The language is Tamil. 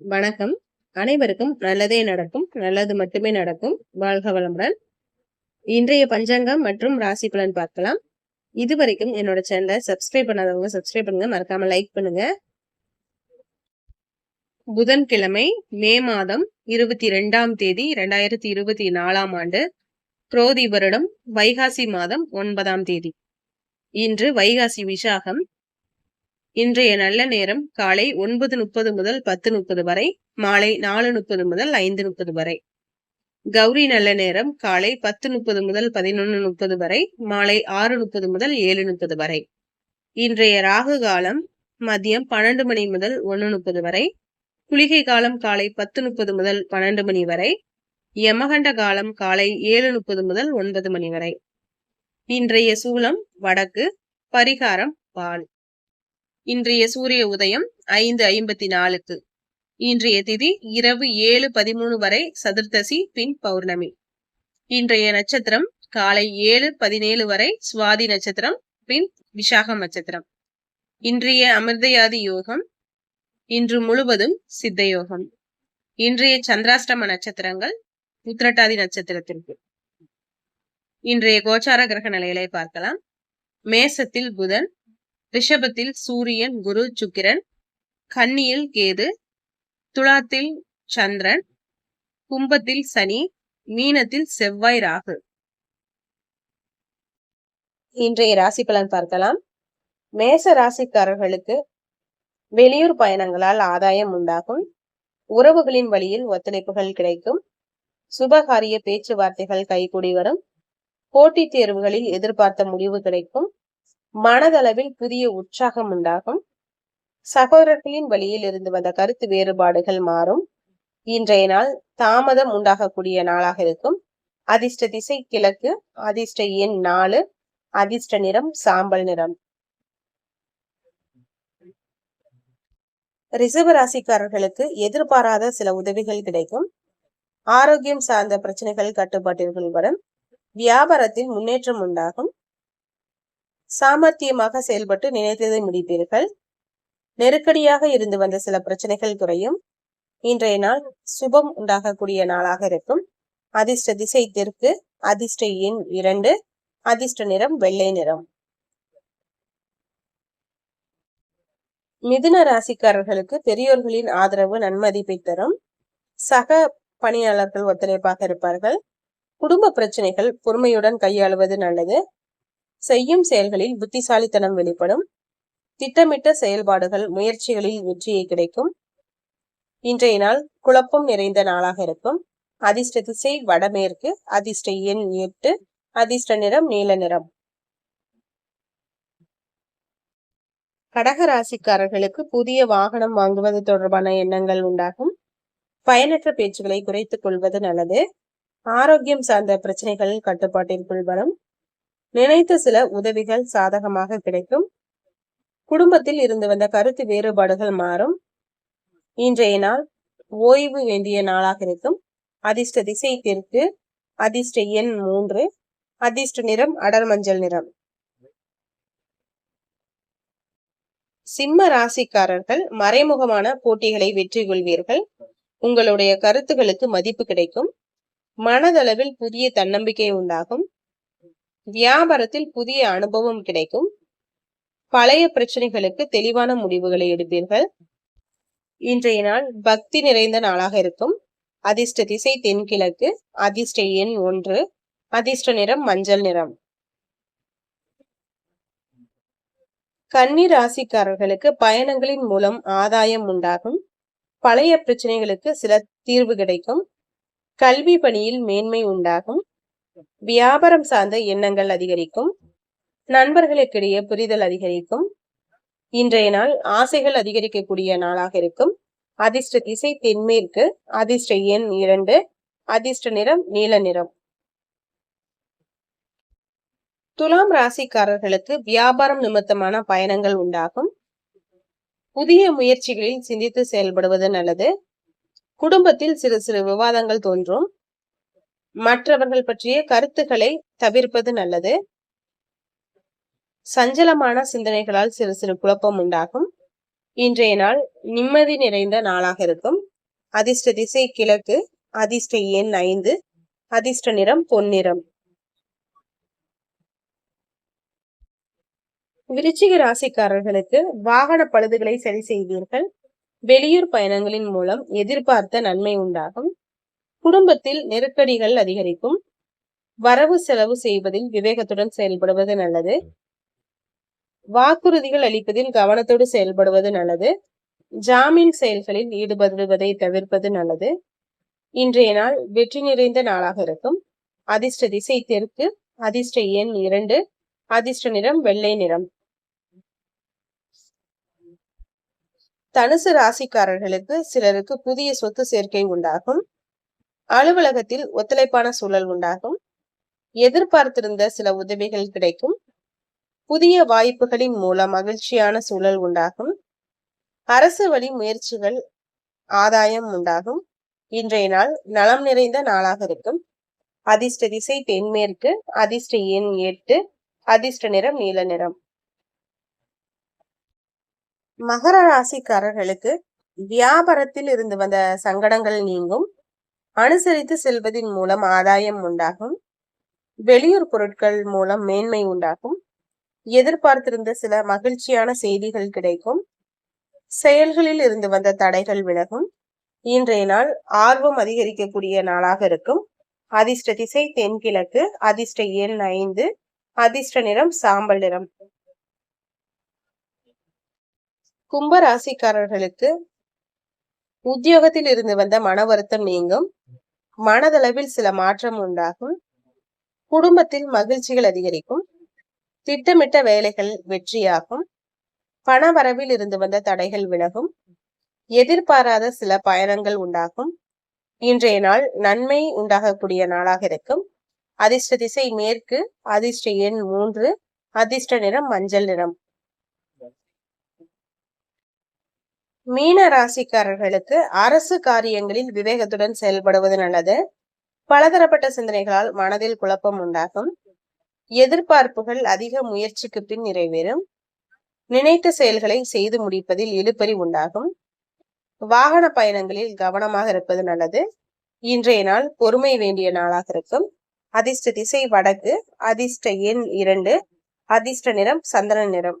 வணக்கம். அனைவருக்கும் நல்லதே நடக்கும். நல்லது மட்டுமே நடக்கும். வாழ்க வளமுடன். இன்றைய பஞ்சாங்கம் மற்றும் ராசி பலன் பார்க்கலாம். இதுவரைக்கும் என்னோட சேனலை சப்ஸ்கிரைப் பண்ணாதவங்க சப்ஸ்கிரைப் பண்ணுங்க. மறக்காம லைக் பண்ணுங்க. புதன்கிழமை மே மாதம் இருபத்தி ரெண்டாம் தேதி இரண்டாயிரத்தி இருபத்தி நாலாம் ஆண்டு குரோதி வருடம் வைகாசி மாதம் ஒன்பதாம் தேதி. இன்று வைகாசி விசாகம் இன்றைய நல்ல நேரம் காலை ஒன்பது முப்பது முதல் பத்து முப்பது வரை மாலை நாலு முப்பது முதல் ஐந்து முப்பது வரை. கௌரி நல்ல நேரம் காலை பத்து முப்பது முதல் பதினொன்று முப்பது வரை மாலை ஆறு முப்பது முதல் ஏழு முப்பது வரை. இன்றைய ராகு காலம் மதியம் பன்னெண்டு மணி முதல் ஒன்று முப்பது வரை குளிகை காலம் காலை பத்து முப்பது முதல் பன்னெண்டு மணி வரை யமகண்ட காலம் காலை ஏழு முப்பது முதல் ஒன்பது மணி வரை. இன்றைய சூலம் வடக்கு பரிகாரம் பால். இன்றைய சூரிய உதயம் ஐந்து ஐம்பத்தி நாலுக்கு இன்றைய திதி இரவு ஏழு பதிமூணு வரை சதுர்த்தசி பின் பௌர்ணமி. இன்றைய நட்சத்திரம் காலை ஏழு பதினேழு வரை சுவாதி நட்சத்திரம் பின் விசாகம் நட்சத்திரம். இன்றைய அமிர்தயாதி யோகம் இன்று முழுவதும் சித்த யோகம். இன்றைய சந்திராஷ்டம நட்சத்திரங்கள் உத்திரட்டாதி நட்சத்திரத்திற்கு. இன்றைய கோச்சார கிரக நிலைகளை பார்க்கலாம். மேசத்தில் புதன் ரிஷபத்தில் சூரியன் குரு சுக்கிரன் கன்னியில் கேது துலாத்தில் சந்திரன் கும்பத்தில் சனி மீனத்தில் செவ்வாய் ராகு. இன்றைய ராசி பலன் பார்க்கலாம். மேச ராசிக்காரர்களுக்கு வெளியூர் பயணங்களால் ஆதாயம் உண்டாகும். உறவுகளின் வழியில் ஒத்துழைப்புகள் கிடைக்கும். சுபகாரிய பேச்சுவார்த்தைகள் கைகூடி வரும். போட்டித் தேர்வுகளில் எதிர்பார்த்த முடிவு கிடைக்கும். மனதளவில் புதிய உற்சாகம் உண்டாகும். சகோதரர்களின் வழியில் இருந்து வந்த கருத்து வேறுபாடுகள் மாறும். இன்றைய நாள் தாமதம் உண்டாகக்கூடிய நாளாக இருக்கும். அதிர்ஷ்ட திசை கிழக்கு அதிர்ஷ்ட எண் நாலு அதிர்ஷ்ட நிறம் சாம்பல் நிறம். ரிசர்வ ராசிக்காரர்களுக்கு எதிர்பாராத சில உதவிகள் கிடைக்கும். ஆரோக்கியம் சார்ந்த பிரச்சனைகள் கட்டுப்பாட்டிற்குள் வரும். வியாபாரத்தில் முன்னேற்றம் உண்டாகும். சாமர்த்தியமாக செயல்பட்டு நினைத்ததை முடிப்பீர்கள் நெருக்கடியாக இருந்து வந்த சில பிரச்சனைகள் குறையும். இன்றைய நாள் சுபம் உண்டாகக்கூடிய நாளாக இருக்கும். அதிர்ஷ்ட திசை தெற்கு அதிர்ஷ்ட எண் இரண்டு அதிர்ஷ்ட நிறம் வெள்ளை நிறம். மிதுன ராசிக்காரர்களுக்கு பெரியோர்களின் ஆதரவு நன்மதிப்பை தரும். சக பணியாளர்கள் ஒத்துழைப்பாக இருப்பார்கள். குடும்ப பிரச்சனைகள் பொறுமையுடன் கையாளுவது நல்லது. செய்யும் செயல்களில் புத்திசாலித்தனம் வெளிப்படும். திட்டமிட்ட செயல்பாடுகள் முயற்சிகளில் வெற்றியை கிடைக்கும். இன்றைய நாள் குழப்பம் நிறைந்த நாளாக இருக்கும். அதிர்ஷ்ட திசை வடமேற்கு அதிர்ஷ்ட எண் எட்டு அதிர்ஷ்ட நிறம் நீல நிறம். கடக ராசிக்காரர்களுக்கு புதிய வாகனம் வாங்குவது தொடர்பான எண்ணங்கள் உண்டாகும். பயனற்ற பேச்சுகளை குறைத்துக் கொள்வது நல்லது. ஆரோக்கியம் சார்ந்த பிரச்சனைகள் கட்டுப்பாட்டிற்குள் வரும். நினைத்த சில உதவிகள் சாதகமாக கிடைக்கும். குடும்பத்தில் இருந்து வந்த கருத்து வேறுபாடுகள் மாறும். இன்றைய நாள் ஓய்வு வேண்டிய நாளாக இருக்கும். அதிர்ஷ்ட திசை தெற்கு அதிர்ஷ்ட எண் மூன்று அதிர்ஷ்ட நிறம் அடர் மஞ்சள் நிறம். சிம்ம ராசிக்காரர்கள் மறைமுகமான போட்டிகளை வெற்றி கொள்வீர்கள். உங்களுடைய கருத்துகளுக்கு மதிப்பு கிடைக்கும். மனதளவில் புதிய தன்னம்பிக்கை உண்டாகும். வியாபாரத்தில் புதிய அனுபவம் கிடைக்கும். பழைய பிரச்சனைகளுக்கு தெளிவான முடிவுகளை எடுப்பீர்கள். இன்றைய நாள் பக்தி நிறைந்த நாளாக இருக்கும். அதிர்ஷ்ட திசை தென்கிழக்கு அதிர்ஷ்ட எண் ஒன்று அதிர்ஷ்ட நிறம் மஞ்சள் நிறம். கன்னி ராசிக்காரர்களுக்கு பயணங்களின் மூலம் ஆதாயம் உண்டாகும். பழைய பிரச்சனைகளுக்கு சில தீர்வு கிடைக்கும். கல்வி பணியில் மேன்மை உண்டாகும். வியாபாரம் சார்ந்த எண்ணங்கள் அதிகரிக்கும். நண்பர்களுக்கிடையே புரிதல் அதிகரிக்கும். இன்றைய நாள் ஆசைகள் அதிகரிக்கக்கூடிய நாளாக இருக்கும். அதிர்ஷ்ட திசை தென்மேற்கு அதிர்ஷ்ட எண் இரண்டு அதிர்ஷ்ட நிறம் நீல நிறம். துலாம் ராசிக்காரர்களுக்கு வியாபாரம் நிமித்தமான பயணங்கள் உண்டாகும். புதிய முயற்சிகளில் சிந்தித்து செயல்படுவது நல்லது. குடும்பத்தில் சிறு சிறு விவாதங்கள் தோன்றும். மற்றவர்கள் பற்றிய கருத்துக்களை தவிர்ப்பது நல்லது. சஞ்சலமான சிந்தனைகளால் சிறு சிறு குழப்பம் உண்டாகும். இன்றைய நாள் நிம்மதி நிறைந்த நாளாக இருக்கும். அதிர்ஷ்ட திசை கிழக்கு அதிர்ஷ்ட எண் ஐந்து அதிர்ஷ்ட நிறம் பொன்னிறம். விருச்சிக ராசிக்காரர்களுக்கு வாகன பழுதுகளை சரி செய்வீர்கள். வெளியூர் பயணங்களின் மூலம் எதிர்பார்த்த நன்மை உண்டாகும். குடும்பத்தில் நெருக்கடிகள் அதிகரிக்கும். வரவு செலவு செய்வதில் விவேகத்துடன் செயல்படுவது நல்லது. வாக்குறுதிகள் அளிப்பதில் கவனத்தோடு செயல்படுவது நல்லது. ஜாமீன் செயல்களில் ஈடுபடுவதை தவிர்ப்பது நல்லது. இன்றைய நாள் வெற்றி நிறைந்த நாளாக இருக்கும். அதிர்ஷ்ட திசை தெற்கு அதிர்ஷ்ட எண் இரண்டு அதிர்ஷ்ட நிறம் வெள்ளை நிறம். தனுசு ராசிக்காரர்களுக்கு சிலருக்கு புதிய சொத்து சேர்க்கை உண்டாகும். அலுவலகத்தில் ஒத்துழைப்பான சூழல் உண்டாகும். எதிர்பார்த்திருந்த சில உதவிகள் கிடைக்கும். புதிய வாய்ப்புகளின் மூலம் மகிழ்ச்சியான சூழல் உண்டாகும். அரசு வழி முயற்சிகள் ஆதாயம் உண்டாகும். இன்றைய நாள் நலம் நிறைந்த நாளாக இருக்கும். அதிர்ஷ்ட திசை தென்மேற்கு அதிர்ஷ்ட எண் எட்டு அதிர்ஷ்ட நிறம் நீல நிறம். மகர ராசிக்காரர்களுக்கு வியாபாரத்தில் இருந்து வந்த சங்கடங்கள் நீங்கும். அனுசரித்து செல்வதன் மூலம் ஆதாயம் உண்டாகும். வெளியூர் பொருட்கள் மூலம் மேன்மை உண்டாகும். எதிர்பார்த்திருந்த சில மகிழ்ச்சியான செய்திகள் கிடைக்கும். செயல்களில் இருந்து வந்த தடைகள் விலகும். இன்றைய நாள் ஆர்வம் அதிகரிக்கக்கூடிய நாளாக இருக்கும். அதிர்ஷ்ட திசை தென்கிழக்கு அதிர்ஷ்ட எண் ஐந்து அதிர்ஷ்ட நிறம் சாம்பல் நிறம். கும்ப ராசிக்காரர்களுக்கு உத்தியோகத்தில் இருந்து வந்த மன வருத்தம் நீங்கும். மனதளவில் சில மாற்றம் உண்டாகும். குடும்பத்தில் மகிழ்ச்சிகள் அதிகரிக்கும். திட்டமிட்ட வேலைகள் வெற்றியாகும். பண வரவில் இருந்து வந்த தடைகள் விலகும். எதிர்பாராத சில பயணங்கள் உண்டாகும். இன்றைய நாள் நன்மை உண்டாகக்கூடிய நாளாக இருக்கும். அதிர்ஷ்ட திசை மேற்கு அதிர்ஷ்ட எண் மூன்று அதிர்ஷ்ட நிறம் மஞ்சள் நிறம். மீன ராசிக்காரர்களுக்கு அரசு காரியங்களில் விவேகத்துடன் செயல்படுவது நல்லது. பலதரப்பட்ட சிந்தனைகளால் மனதில் குழப்பம் உண்டாகும். எதிர்பார்ப்புகள் அதிக முயற்சிக்கு பின் நிறைவேறும். நினைத்த செயல்களை செய்து முடிப்பதில் இழுப்பறி உண்டாகும். வாகன பயணங்களில் கவனமாக இருப்பது நல்லது. இன்றைய நாள் பொறுமை வேண்டிய நாளாக இருக்கும். அதிர்ஷ்ட திசை வடக்கு அதிர்ஷ்ட எண் இரண்டு அதிர்ஷ்ட நிறம் சந்திரன் நிறம்.